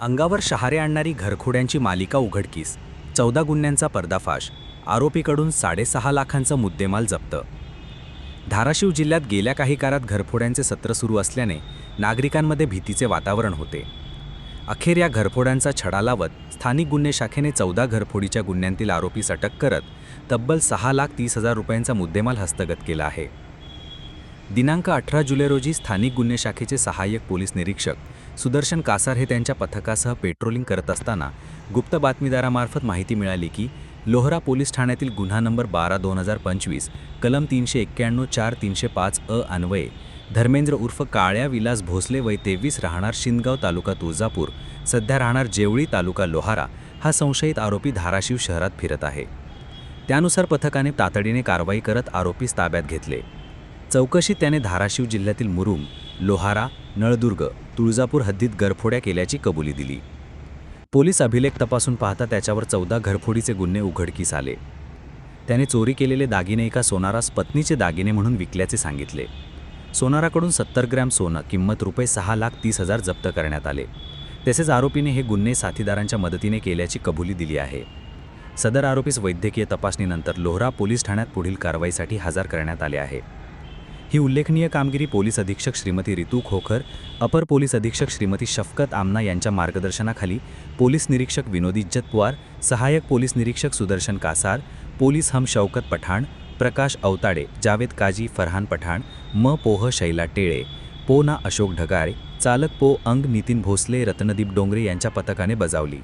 अंगावर शहारे आणणारी घरखोड्यांची मालिका उघडकीस चौदा गुन्ह्यांचा पर्दाफाश आरोपीकडून साडेसहा लाखांचा मुद्देमाल जप्त. धाराशिव जिल्ह्यात गेल्या काही काळात घरफोड्यांचे सत्र सुरू असल्याने नागरिकांमध्ये भीतीचे वातावरण होते. अखेर या घरफोड्यांचा छडा लावत स्थानिक गुन्हे शाखेने चौदा घरफोडीच्या गुन्ह्यांतील आरोपीस अटक करत तब्बल सहा लाख तीस हजार रुपयांचा मुद्देमाल हस्तगत केला आहे. दिनांक अठरा जुलै रोजी स्थानिक गुन्हे शाखेचे सहाय्यक पोलीस निरीक्षक सुदर्शन कासार हे त्यांच्या पथकासह पेट्रोलिंग करत असताना गुप्त बातमीदारामार्फत माहिती मिळाली की लोहरा पोलीस ठाण्यातील गुन्हा नंबर बारा दोन हजार पंचवीस कलम तीनशे एक्क्याण्णव चार तीनशे पाच अ अन्वये धर्मेंद्र उर्फ काळ्या विलास भोसले वय तेवीस राहणार शिंदगाव तालुका तुळजापूर सध्या राहणार जेवळी तालुका लोहारा हा संशयित आरोपी धाराशिव शहरात फिरत आहे. त्यानुसार पथकाने तातडीने कारवाई करत आरोपीस ताब्यात घेतले. चौकशीत त्याने धाराशिव जिल्ह्यातील मुरुम लोहारा नळदुर्ग तुळजापूर हद्दीत गरफोड्या केल्याची कबुली दिली. पोलीस अभिलेख तपासून पाहता त्याच्यावर चौदा घरफोडीचे गुन्हे उघडकीस आले. त्याने चोरी केलेले दागिने एका सोनारास पत्नीचे दागिने म्हणून विकल्याचे सांगितले. सोनाराकडून सत्तर ग्रॅम सोनं किंमत रुपये सहा लाख तीस हजार जप्त करण्यात आले. तसेच आरोपीने हे गुन्हे साथीदारांच्या मदतीने केल्याची कबुली दिली आहे. सदर आरोपीस वैद्यकीय तपासणीनंतर लोहरा पोलीस ठाण्यात पुढील कारवाईसाठी हजर करण्यात आले आहे. ही उल्लेखनीय कामगिरी पोलीस अधीक्षक श्रीमती रितू खोखर अपर पोलीस अधीक्षक श्रीमती शफकत आमना यांच्या मार्गदर्शनाखाली पोलीस निरीक्षक विनोद इज्जत सहाय्यक पोलीस निरीक्षक सुदर्शन कासार पोलीस हम शौकत पठाण प्रकाश अवताडे जावेद काजी फरहान पठाण म पोह शैला टेळे पो ना अशोक ढगारे चालक पो अंग नितीन भोसले रत्नदीप डोंगरे यांच्या पथकाने बजावली.